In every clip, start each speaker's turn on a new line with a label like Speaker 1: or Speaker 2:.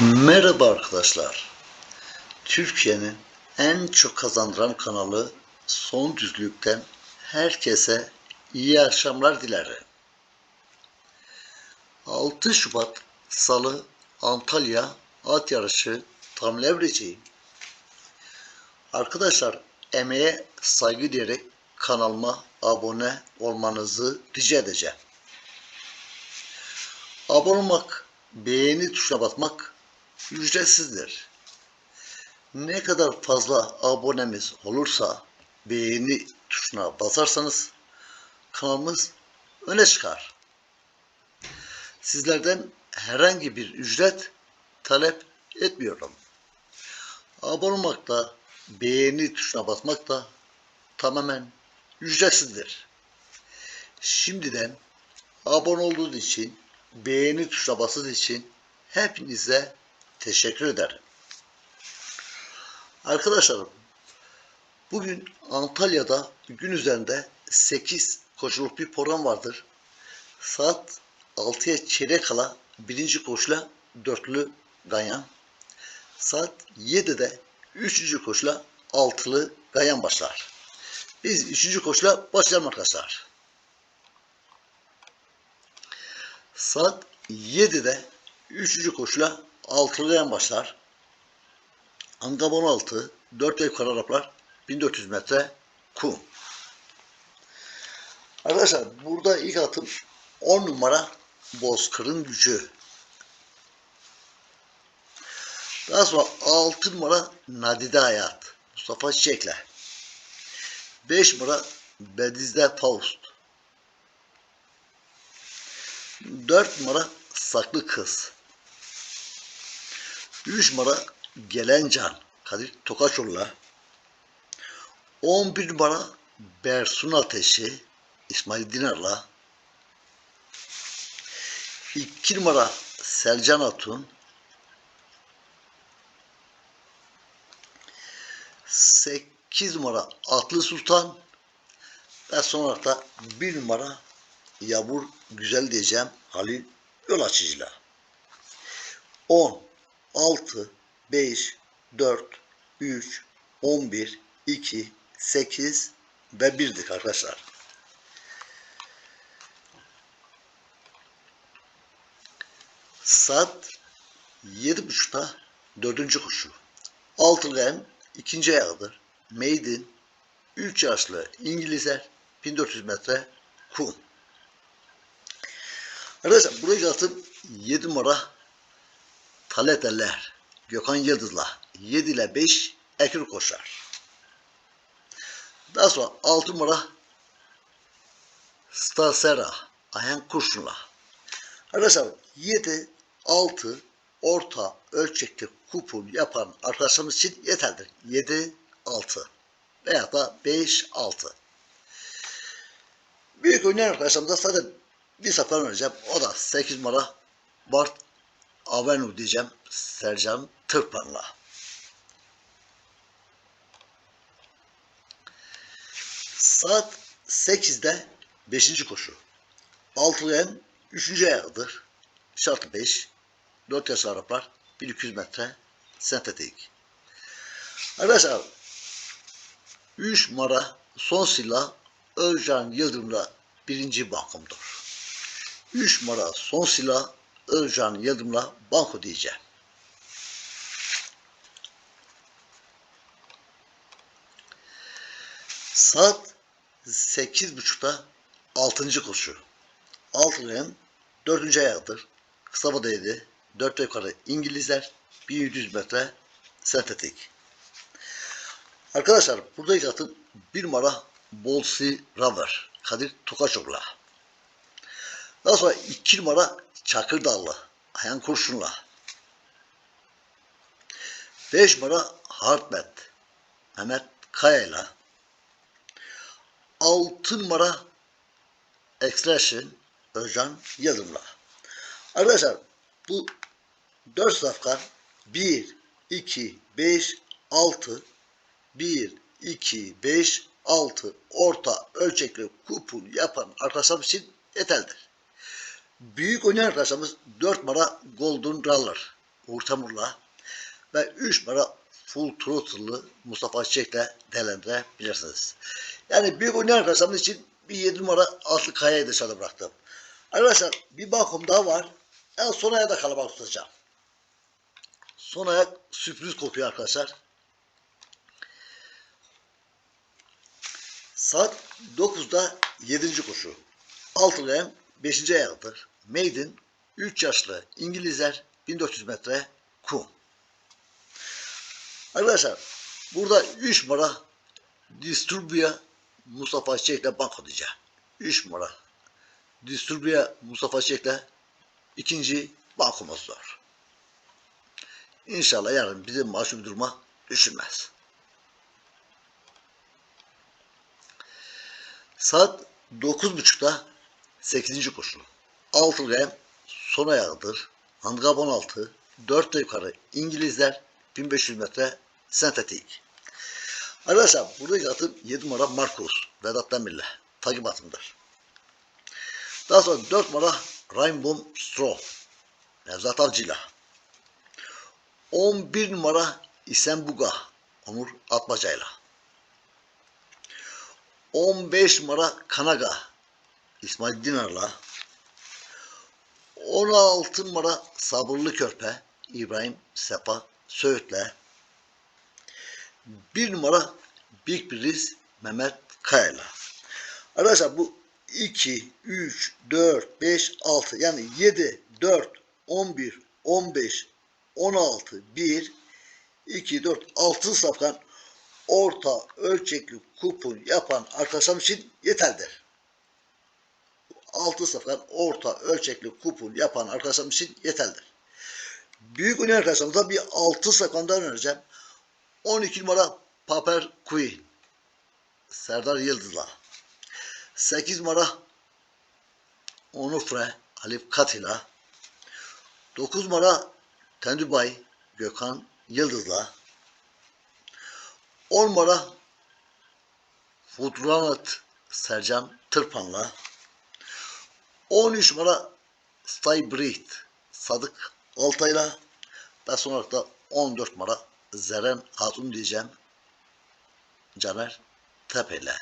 Speaker 1: Merhaba arkadaşlar. Türkiye'nin en çok kazandıran kanalı Son Düzlük'ten herkese iyi akşamlar dilerim. 6 Şubat Salı Antalya at yarışı tam levreci. Arkadaşlar emeğe saygı diyerek kanalıma abone olmanızı rica edeceğim. Abone olmak, beğeni tuşuna basmak ücretsizdir. Ne kadar fazla abonemiz olursa beğeni tuşuna basarsanız kanalımız öne çıkar. Sizlerden herhangi bir ücret talep etmiyorum. Abone olmak da beğeni tuşuna basmak da tamamen ücretsizdir. Şimdiden abone olduğunuz için, beğeni tuşuna basınız için hepinize teşekkür ederim. Arkadaşlarım, bugün Antalya'da gün üzerinde 8 koşuluk bir program vardır. Saat 6'ya çeyrek kala birinci koşula dörtlü ganyan. Saat 7'de üçüncü koşula altılı ganyan başlar. Biz üçüncü koşula başlayalım arkadaşlar. Saat 7'de üçüncü koşula altılı başlar. Angabon 6, 4 ev kararaplar, 1400 metre kum. Arkadaşlar burada ilk atım 10 numara Bozkır'ın gücü. Daha sonra 6 numara Nadide Hayat. Mustafa Çiçek'le. 5 numara Bedizde Faust. 4 numara Saklı Kız. 3 numara Gelen Can. Kadir Tokaçoğlu'la. 11 numara Bersun Ateşi. İsmail Dinar'la. 2 numara Selcan Atun. 8 numara Atlı Sultan ve sonra da 1 numara Yavur Güzel diyeceğim Halil Yol Açıcı'yla. 10, 6, 5, 4, 3, 11, 2, 8 ve 1'dik arkadaşlar. Saat 7.30'da dördüncü koşu. Altıgen ikinci ayağıdır. Maiden 3 yaşlı İngilizler 1400 metre kum. Arkadaşlar buraya atım 7 numara Taleteler Gökhan Yıldız'la 7 ile 5 ekür koşar. Daha sonra 6 numara Stasera Ayhan Kurşun'la. Arkadaşlar 7, 6 orta ölçekli kupon yapan arkadaşlarımız için yeterlidir. 7, 6 veya da 5, 6. Büyük oynayan arkadaşlarımıza zaten bir sefer oynayacağım. O da 8 numara Bart Avenu diyeceğim. Sercan Tırpan'la. Saat 8'de 5. koşu. Altılayan 3. ayağıdır. Şartı 5. 4 yaş Araplar. 1200 metre sentetik. Arkadaşlar 3 numara son silah Özcan Yıldırım'la birinci bankomdur. 3 numara son silah Özcan Yıldırım'la banko diyeceğim. Saat 8.30'da 6. koşu. Altılayan 4. ayağıdır. Kısa vadeydi. 4 yukarı İngilizler 1100 metre sentetik. Arkadaşlar burada ilk atım 1 numara Bolsi Raver Kadir Tokaçoğlu'la. Daha sonra 2 numara Çakırdağlı Ayhan Kurşun'la. 5 numara Hartmet Mehmet Kaya'yla. 6 numara Extraction Özcan Yıldırım'la. Arkadaşlar bu 4 safkan 1, 2, 5, 6 1, 2, 5, 6 orta ölçekli kupon yapan arkadaşlarımız için yeterlidir. Büyük oynayan arkadaşlarımız 4 numara Golden Roller. Uğur Temur'la ve 3 numara Full Throttle'lı Mustafa Çiçek'le değerlendirebilirsiniz. Yani büyük oynayan arkadaşlarımız için bir 7 numara Atlı Kaya'yı dışarıda bıraktım. Arkadaşlar bir bakum daha var. En son aya da kalabalık tutacağım. Son ayak sürpriz kokuyor arkadaşlar. Saat 9'da 7. koşu. Altılayan 5. ayağıdır. Maiden 3 yaşlı İngilizler 1400 metre kum. Arkadaşlar burada 3 numara Disturbia Mustafa Çiçek'le banko diyeceğim. 3 numara Disturbia Mustafa Çiçek'le ikinci bankomuz var. İnşallah yarın bizim mahcup duruma düşünmez. Saat 9.30'da 8. koşulu. 6 rem son ayağıdır. Handikap 16. 4 yukarı İngilizler 1500 metre sentetik. Arkadaşlar buradaki atım 7 numara Markus Vedat Demir'le takip atımdır. Daha sonra 4 numara Rainbow Stroh Nevzat Avcı'yla 11 numara İsenbuga Onur Atmaca'yla 15 numara Kanaga İsmail Dinar'la 16 numara Sabırlı Körpe İbrahim Sefa Söğüt'le 1 numara Big Breeze Mehmet Kaya'yla. Arkadaşlar bu 2, 3, 4, 5, 6 yani 7, 4, 11, 15, 16, 1, 2, 4, 6 safkan orta ölçekli kupon yapan arkadaşlarım için yeterlidir. 6 safkan orta ölçekli kupon yapan arkadaşlarım için yeterlidir. Büyük oynayan arkadaşlarımıza bir 6 safkandan önereceğim. 12 numara Paper Queen Serdar Yıldız'la. 8 numara Onufre Halif Katila 9 numara Tendübay Gökhan Yıldız'la. 10 numara Fudranat Sercan Tırpan'la 13 numara Stybreed Sadık Altay'la ve son olarak da 14 numara Zeren Hatun diyeceğim Caner Tepe'yle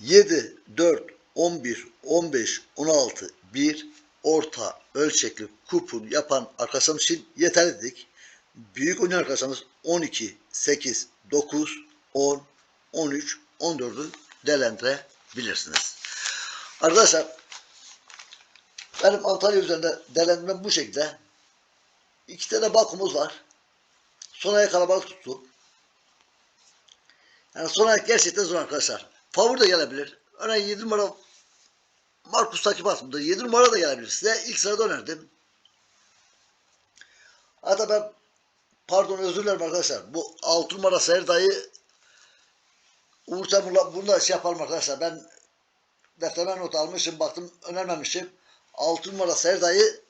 Speaker 1: 7, 4, 11, 15, 16, 1 orta ölçekli kupon yapan arkadaşlarımız için yeterli dedik. Büyük oynayan arkadaşlarımız 12, 8, 9, 10, 13, 14'ü değerlendirebilirsiniz. Arkadaşlar benim Antalya üzerinde değerlendirmem bu şekilde. İki tane bakumuz var. Son aya kalabalık tuttu. Yani son ayak gerçekten zor arkadaşlar. Favori de gelebilir. Örneğin 7 numara Markus takip atımda 7 numara da gelebilir. Size ilk sırada önerdim. Hatta ben pardon özür dilerim arkadaşlar. Bu 6 numara Serda'yı Uğur Temur'la bunu da şey yapalım arkadaşlar. Ben defterime not almışım. Baktım önermemişim. 6 numara Serda'yı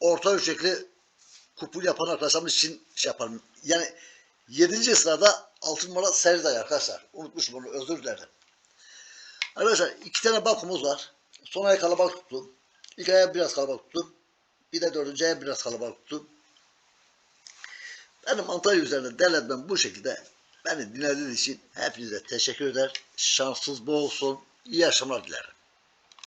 Speaker 1: orta ölçekli kupul yapan arkadaşlarımız için şey yapalım. Yani 7. sırada 6 numara Serda'yı arkadaşlar. Unutmuşum bunu özür dilerim. Arkadaşlar iki tane bakumuz var. Son ay kalabalık tuttum. İlk aya biraz kalabalık tuttum. Bir de dördüncü aya biraz kalabalık tuttum. Benim Antalya üzerinde değerlendirmem bu şekilde. Beni dinlediğiniz için hepinize teşekkür eder. Şanssız bol olsun. İyi yaşamlar dilerim.